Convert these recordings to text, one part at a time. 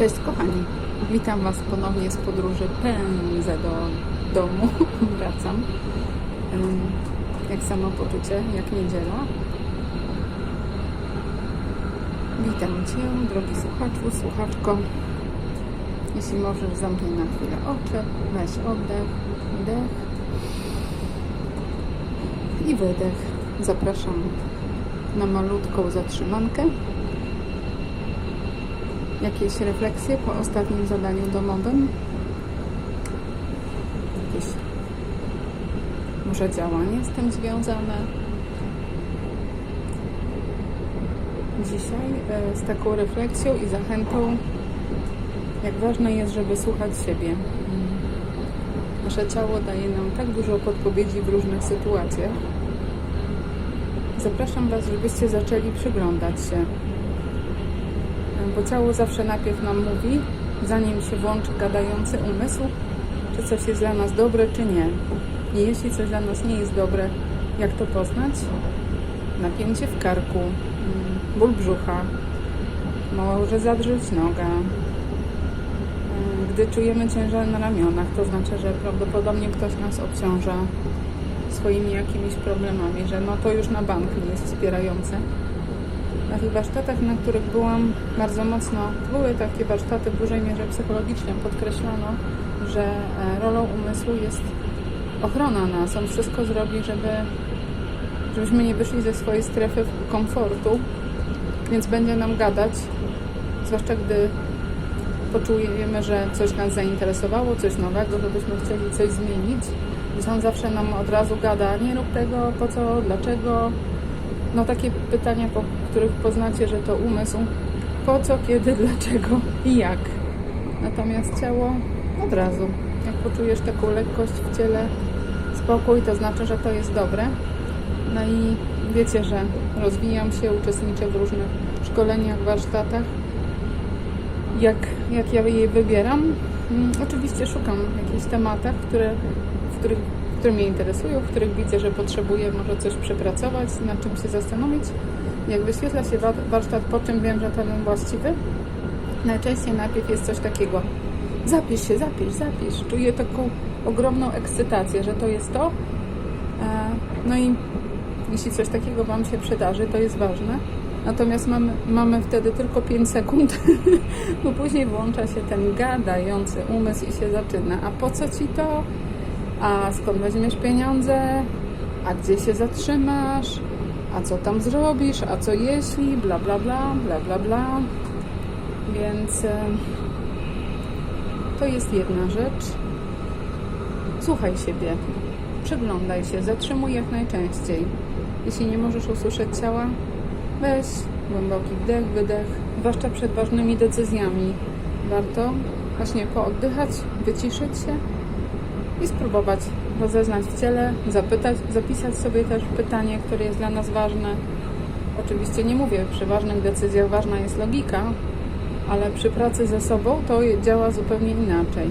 Cześć kochani, witam Was ponownie z podróży. Pędzę do domu, wracam. Jak samopoczucie, jak niedziela. Witam Cię, drogi słuchaczu, słuchaczko. Jeśli możesz, zamknij na chwilę oczy, weź oddech, wdech i wydech. Zapraszam na malutką zatrzymankę jakieś refleksje po ostatnim zadaniu domowym? Jakieś może działanie z tym związane? Dzisiaj e, z taką refleksją i zachętą, jak ważne jest, żeby słuchać siebie. Nasze ciało daje nam tak dużo podpowiedzi w różnych sytuacjach. Zapraszam Was, żebyście zaczęli przyglądać się bo ciało zawsze najpierw nam mówi, zanim się włączy gadający umysł, czy coś jest dla nas dobre, czy nie. I jeśli coś dla nas nie jest dobre, jak to poznać? Napięcie w karku, mm, ból brzucha, może zadrzeć noga. Gdy czujemy ciężar na ramionach, to znaczy, że prawdopodobnie ktoś nas obciąża swoimi jakimiś problemami, że no to już na bank nie jest wspierające na tych warsztatach, na których byłam bardzo mocno, były takie warsztaty w dużej mierze psychologicznie, podkreślono, że e, rolą umysłu jest ochrona nas. On wszystko zrobi, żeby, żebyśmy nie wyszli ze swojej strefy komfortu, więc będzie nam gadać, zwłaszcza gdy poczujemy, że coś nas zainteresowało, coś nowego, żebyśmy chcieli coś zmienić. Więc on zawsze nam od razu gada, nie rób tego, po co, dlaczego, no takie pytania, po których poznacie, że to umysł, po co, kiedy, dlaczego i jak. Natomiast ciało od razu. Jak poczujesz taką lekkość w ciele, spokój, to znaczy, że to jest dobre. No i wiecie, że rozwijam się, uczestniczę w różnych szkoleniach, warsztatach. Jak, jak ja je wybieram? Mm, Oczywiście szukam jakichś tematach, które, w których które mnie interesują, w których widzę, że potrzebuję może coś przepracować, nad czym się zastanowić. Jak wyświetla się wa- warsztat, po czym wiem, że ten właściwy, najczęściej najpierw jest coś takiego. Zapisz się, zapisz, zapisz. Czuję taką ogromną ekscytację, że to jest to. E, No i jeśli coś takiego Wam się przydarzy, to jest ważne. Natomiast mamy, mamy wtedy tylko 5 sekund, bo później włącza się ten gadający umysł i się zaczyna. A po co Ci to? A skąd weźmiesz pieniądze, a gdzie się zatrzymasz, a co tam zrobisz, a co jeśli, bla bla bla, bla bla bla. Więc e, to jest jedna rzecz. Słuchaj siebie, przyglądaj się, zatrzymuj jak najczęściej. Jeśli nie możesz usłyszeć ciała, weź głęboki wdech, wydech, zwłaszcza przed ważnymi decyzjami. Warto właśnie pooddychać, wyciszyć się i spróbować rozeznać w ciele, zapytać, zapisać sobie też pytanie, które jest dla nas ważne. Oczywiście nie mówię, przy ważnych decyzjach ważna jest logika, ale przy pracy ze sobą to działa zupełnie inaczej.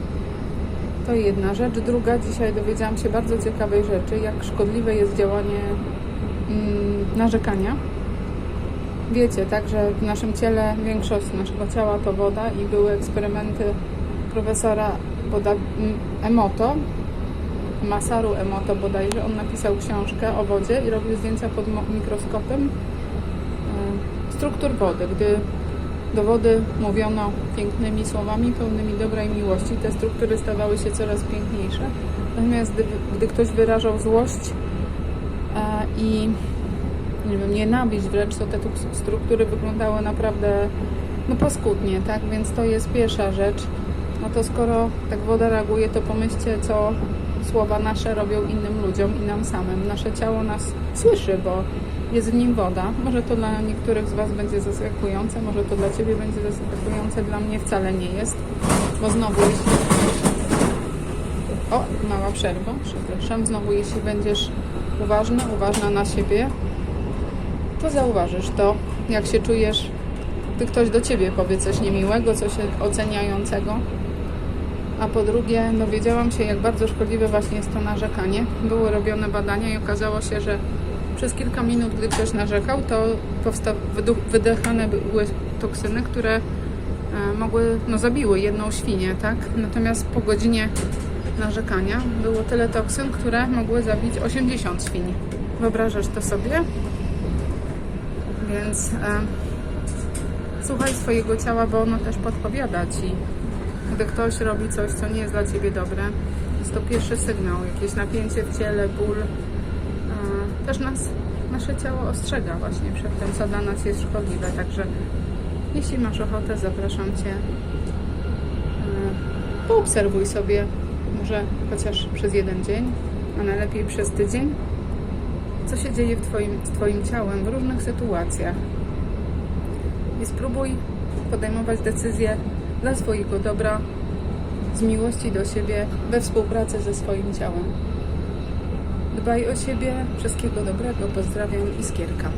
To jedna rzecz. Druga, dzisiaj dowiedziałam się bardzo ciekawej rzeczy, jak szkodliwe jest działanie mm, narzekania. Wiecie, tak, że w naszym ciele większość naszego ciała to woda i były eksperymenty profesora m, Emoto, Masaru Emoto bodajże, on napisał książkę o wodzie i robił zdjęcia pod mikroskopem e, struktur wody. Gdy do wody mówiono pięknymi słowami, pełnymi dobra i miłości, te struktury stawały się coraz piękniejsze. Natomiast gdy, gdy ktoś wyrażał złość e, i nie wiem, nienawiść wręcz, to te tu- struktury wyglądały naprawdę no paskudnie, tak? Więc to jest pierwsza rzecz. No to skoro tak woda reaguje, to pomyślcie, co słowa nasze robią innym ludziom i nam samym. Nasze ciało nas słyszy, bo jest w nim woda. Może to dla niektórych z Was będzie zaskakujące, może to dla Ciebie będzie zaskakujące, dla mnie wcale nie jest, bo znowu jeśli... O, mała przerwa, przepraszam. Znowu jeśli będziesz uważny, uważna na siebie, to zauważysz to, jak się czujesz, gdy ktoś do Ciebie powie coś niemiłego, coś oceniającego. A po drugie, dowiedziałam się, jak bardzo szkodliwe właśnie jest to narzekanie. Były robione badania i okazało się, że przez kilka minut, gdy ktoś narzekał, to powsta- wydechane były toksyny, które e, mogły, no zabiły jedną świnię, tak? Natomiast po godzinie narzekania było tyle toksyn, które mogły zabić 80 świń. Wyobrażasz to sobie? Więc e, słuchaj swojego ciała, bo ono też podpowiada ci. Gdy ktoś robi coś, co nie jest dla ciebie dobre, jest to pierwszy sygnał, jakieś napięcie w ciele, ból. E, też nas, nasze ciało ostrzega właśnie przed tym, co dla nas jest szkodliwe. Także jeśli masz ochotę, zapraszam cię. E, poobserwuj sobie, może chociaż przez jeden dzień, a najlepiej przez tydzień, co się dzieje w twoim, z Twoim ciałem w różnych sytuacjach. I spróbuj podejmować decyzje dla swojego dobra, z miłości do siebie, we współpracy ze swoim ciałem. Dbaj o siebie, wszystkiego dobrego, pozdrawiam i skierka.